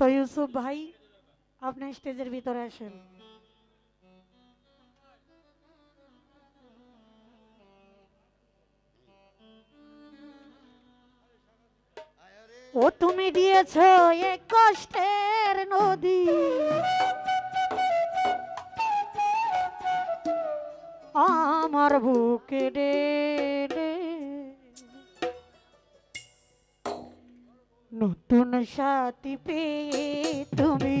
তো ইউসুফ ভাই, আপনি স্টেজের ভিতরে আসেন। ও তুমি দিয়েছ এ কষ্টের নদী। আমার বুকে ডেড তোমার সাথী পেয়ে তুমি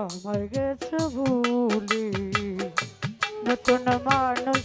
আমার গেছো ভুলে নতুন মানুষ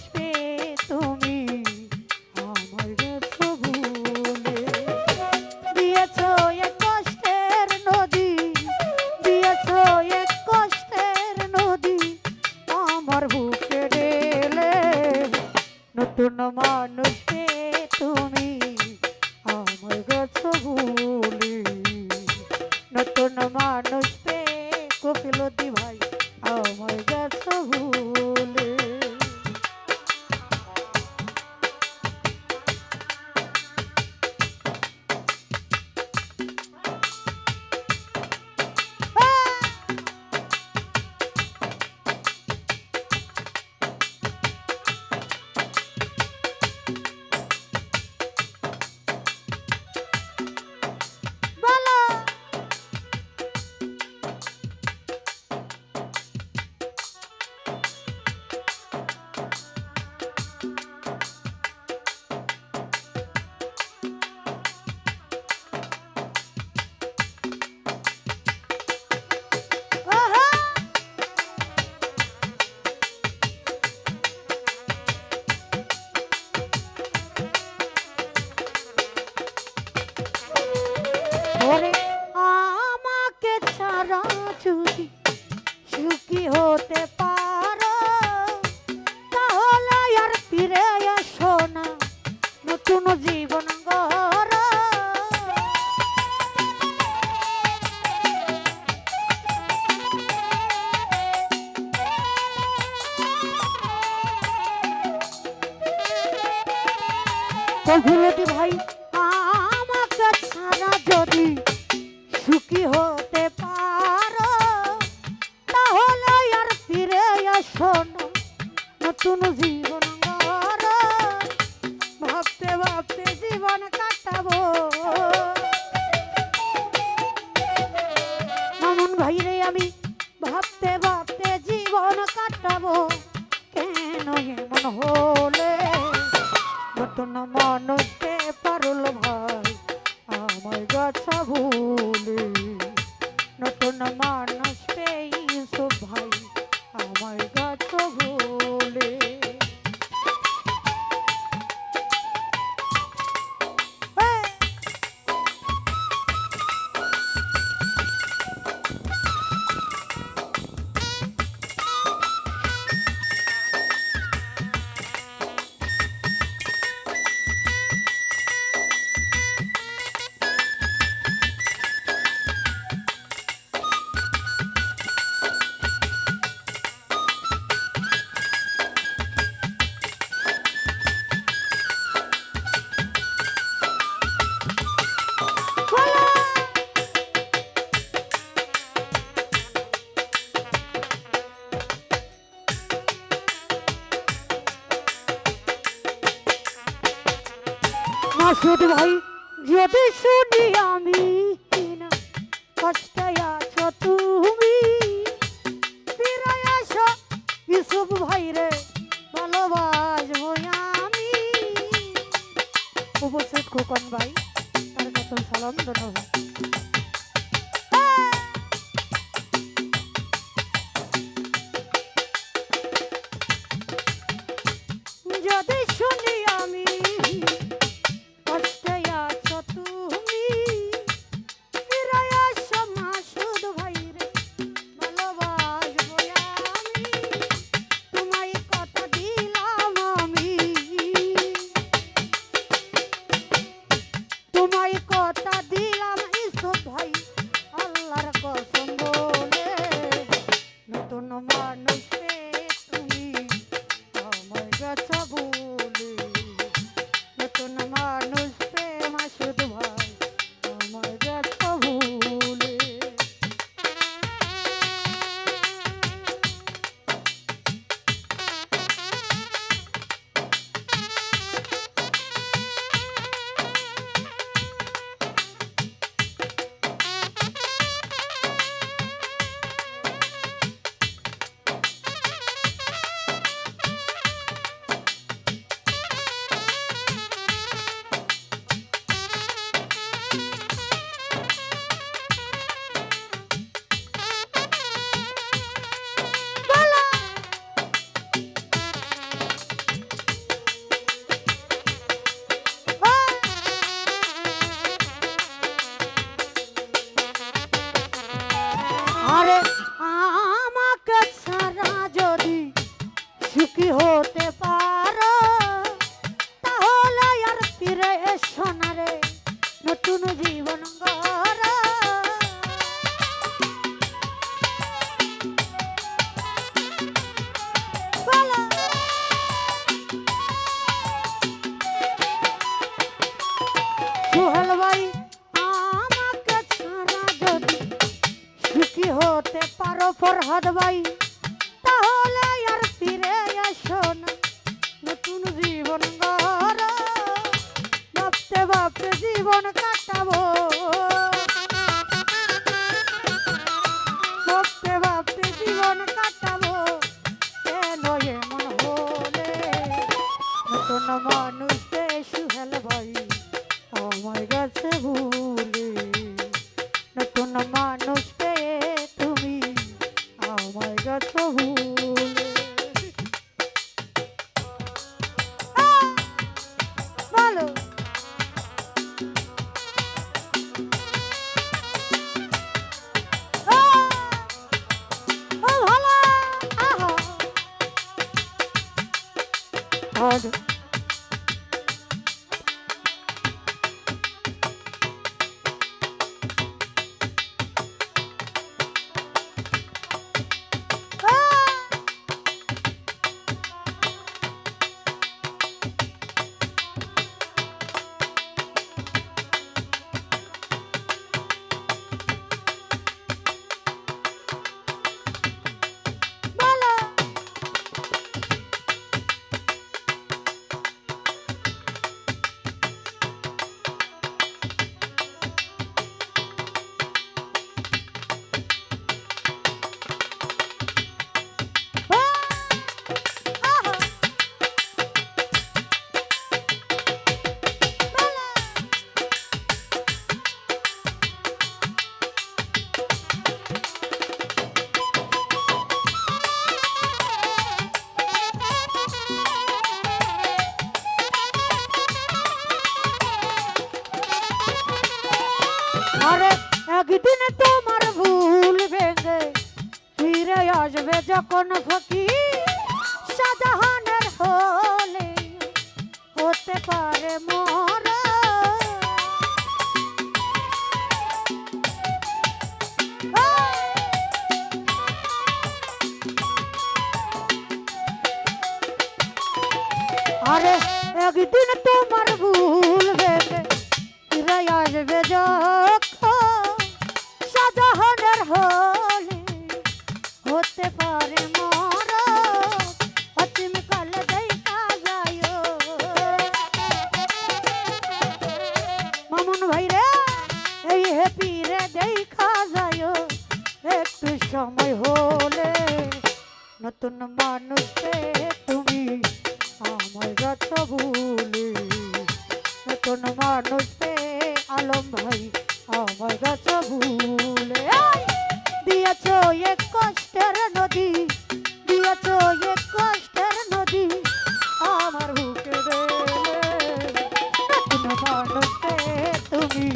my সুখী হতে পারো, তাহলে আর ফিরে এসো না রে, নতুন জীবন গড়ো। সোহেল ভাই, আমাকে ছাড়া যদি সুখী হতে পারো, ফরহাদ ভাই ভাবতে ভাবতে জীবন কাটাবো। ভাবতে ভাবতে জীবন কাটাবো। কেন এমন হলে? নতুন মানুষ আর আসবে যখন ফকির শাহজাহানের হলে হতে পারে মরা। আরে, একদিন তোমার ভুল ভেঙে ফিরে আসবে যখন নতুন মানুষে তুমি আমার যত ভুলে নতুন মানুষে আলম ভাই, আমার যত ভুলে! দিয়েছ এক কষ্টের নদী, দিয়েছ এক কষ্টের নদী, আমার বুকে নতুন মানুষে তুমি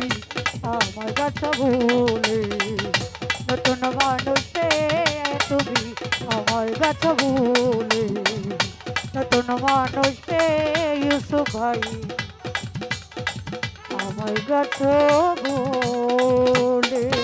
আমার কাছে ভুলে নতুন মানুষে কাছে ভুলে নতুন মানুষ ইউসুফ ভাই। আমার ব্যথা ভুলে